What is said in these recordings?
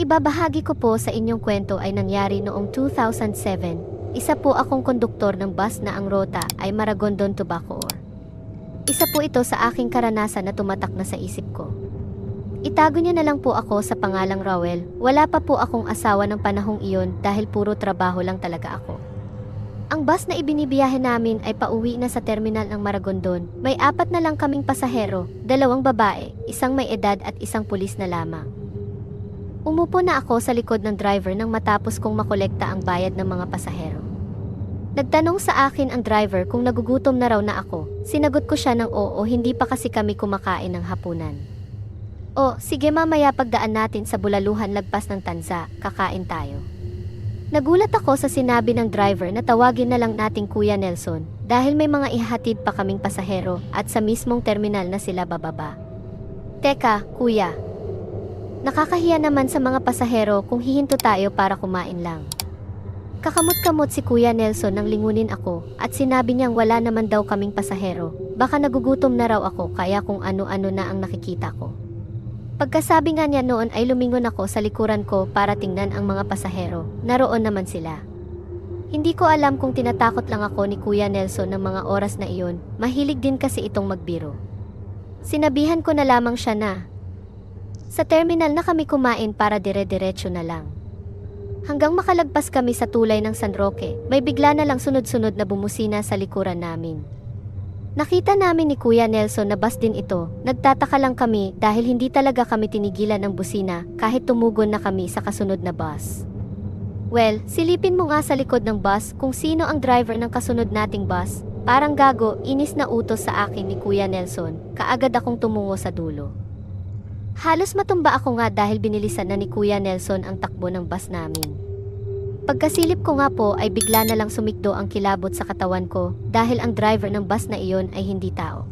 ibabahagi ko po sa inyong kwento ay nangyari noong 2007. Isa po akong konduktor ng bus na ang rota ay Maragondon to Bacoor. Isa po ito sa aking karanasan na tumatak na sa isip ko. Itago niyo na lang po ako sa pangalang Rowell. Wala pa po akong asawa ng panahong iyon dahil puro trabaho lang talaga ako. Ang bus na ibinibiyahe namin ay pauwi na sa terminal ng Maragondon. May apat na lang kaming pasahero, dalawang babae, isang may edad at isang pulis na lamang. Umupo na ako sa likod ng driver nang matapos kong makolekta ang bayad ng mga pasahero. Nagtanong sa akin ang driver kung nagugutom na raw na ako. Sinagot ko siya ng oo hindi pa kasi kami kumakain ng hapunan. O, sige mamaya pagdaan natin sa bulaluhan lagpas ng tanza, kakain tayo. Nagulat ako sa sinabi ng driver na tawagin na lang nating Kuya Nelson dahil may mga ihatid pa kaming pasahero at sa mismong terminal na sila bababa. Teka, kuya. Nakakahiya naman sa mga pasahero kung hihinto tayo para kumain lang. Kakamot-kamot si Kuya Nelson nang lingunin ako at sinabi niyang wala naman daw kaming pasahero. Baka nagugutom na raw ako kaya kung ano-ano na ang nakikita ko. Pagkasabi nga niya noon ay lumingon ako sa likuran ko para tingnan ang mga pasahero. Naroon naman sila. Hindi ko alam kung tinatakot lang ako ni Kuya Nelson ng mga oras na iyon. Mahilig din kasi itong magbiro. Sinabihan ko na lamang siya na. Sa terminal na kami kumain para dire-diretso na lang. Hanggang makalagpas kami sa tulay ng San Roque, may bigla na lang sunod-sunod na bumusina sa likuran namin. Nakita namin ni Kuya Nelson na bus din ito. Nagtataka lang kami dahil hindi talaga kami tinigilan ng busina kahit tumugon na kami sa kasunod na bus. Well, silipin mo nga sa likod ng bus kung sino ang driver ng kasunod nating bus. Parang gago, inis na utos sa akin ni Kuya Nelson. Kaagad akong tumungo sa dulo. Halos matumba ako nga dahil binilisan na ni Kuya Nelson ang takbo ng bus namin. Pagkasilip ko nga po ay bigla na lang sumikdo ang kilabot sa katawan ko dahil ang driver ng bus na iyon ay hindi tao.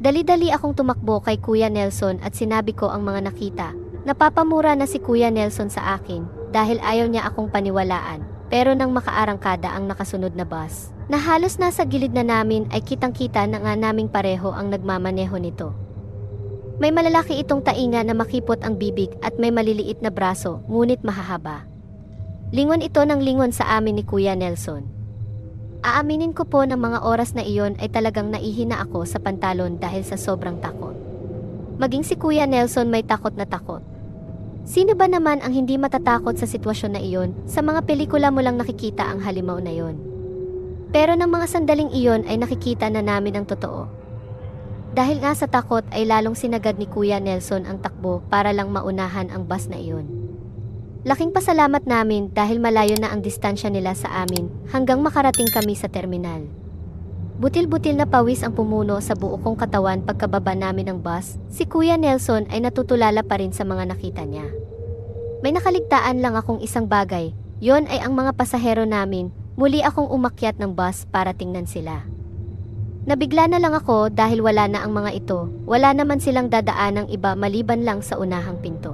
Dali-dali akong tumakbo kay Kuya Nelson at sinabi ko ang mga nakita. Napapamura na si Kuya Nelson sa akin dahil ayaw niya akong paniwalaan pero nang makaarangkada ang nakasunod na bus, na halos nasa gilid na namin ay kitang-kita na nga naming pareho ang nagmamaneho nito. May malalaki itong tainga na makipot ang bibig at may maliliit na braso, ngunit mahahaba. Lingon ito ng lingon sa amin ni Kuya Nelson. Aaminin ko po ng mga oras na iyon ay talagang naihina ako sa pantalon dahil sa sobrang takot. Maging si Kuya Nelson may takot na takot. Sino ba naman ang hindi matatakot sa sitwasyon na iyon? Sa mga pelikula mo lang nakikita ang halimaw na iyon. Pero ng mga sandaling iyon ay nakikita na namin ang totoo. Dahil nga sa takot ay lalong sinagad ni Kuya Nelson ang takbo para lang maunahan ang bus na iyon. Laking pasalamat namin dahil malayo na ang distansya nila sa amin hanggang makarating kami sa terminal. Butil-butil na pawis ang pumuno sa buo kong katawan pagkababa namin ng bus, si Kuya Nelson ay natutulala pa rin sa mga nakita niya. May nakaligtaan lang akong isang bagay, yon ay ang mga pasahero namin, muli akong umakyat ng bus para tingnan sila. Nabigla na lang ako dahil wala na ang mga ito, wala naman silang dadaan ng iba maliban lang sa unahang pinto.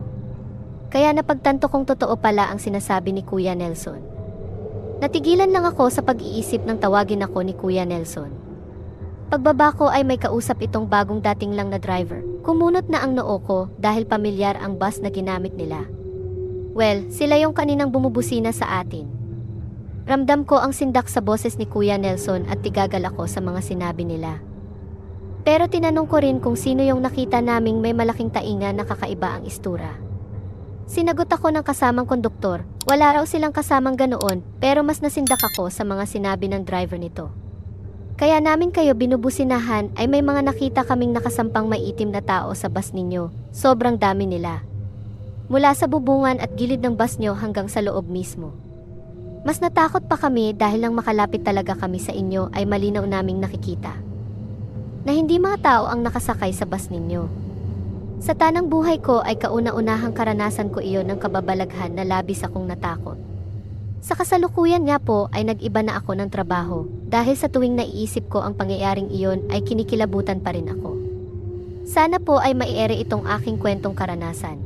Kaya napagtanto kong totoo pala ang sinasabi ni Kuya Nelson. Natigilan lang ako sa pag-iisip ng tawagin ako ni Kuya Nelson. Pagbaba ko ay may kausap itong bagong dating lang na driver. Kumunot na ang noo ko dahil pamilyar ang bus na ginamit nila. Well, sila yung kaninang bumubusina sa atin. Ramdam ko ang sindak sa boses ni Kuya Nelson at tigagal ako sa mga sinabi nila. Pero tinanong ko rin kung sino yung nakita naming may malaking tainga na kakaiba ang istura. Sinagot ako ng kasamang konduktor, wala raw silang kasamang ganoon pero mas nasindak ako sa mga sinabi ng driver nito. Kaya namin kayo binubusinahan ay may mga nakita kaming nakasampang maitim na tao sa bus ninyo, sobrang dami nila. Mula sa bubungan at gilid ng bus nyo hanggang sa loob mismo. Mas natakot pa kami dahil lang makalapit talaga kami sa inyo ay malinaw naming nakikita. Na hindi mga tao ang nakasakay sa bus ninyo. Sa tanang buhay ko ay kauna-unahang karanasan ko iyon ng kababalaghan na labis akong natakot. Sa kasalukuyan nga po ay nag-iba na ako ng trabaho dahil sa tuwing naiisip ko ang pangyayaring iyon ay kinikilabutan pa rin ako. Sana po ay maiere itong aking kwentong karanasan.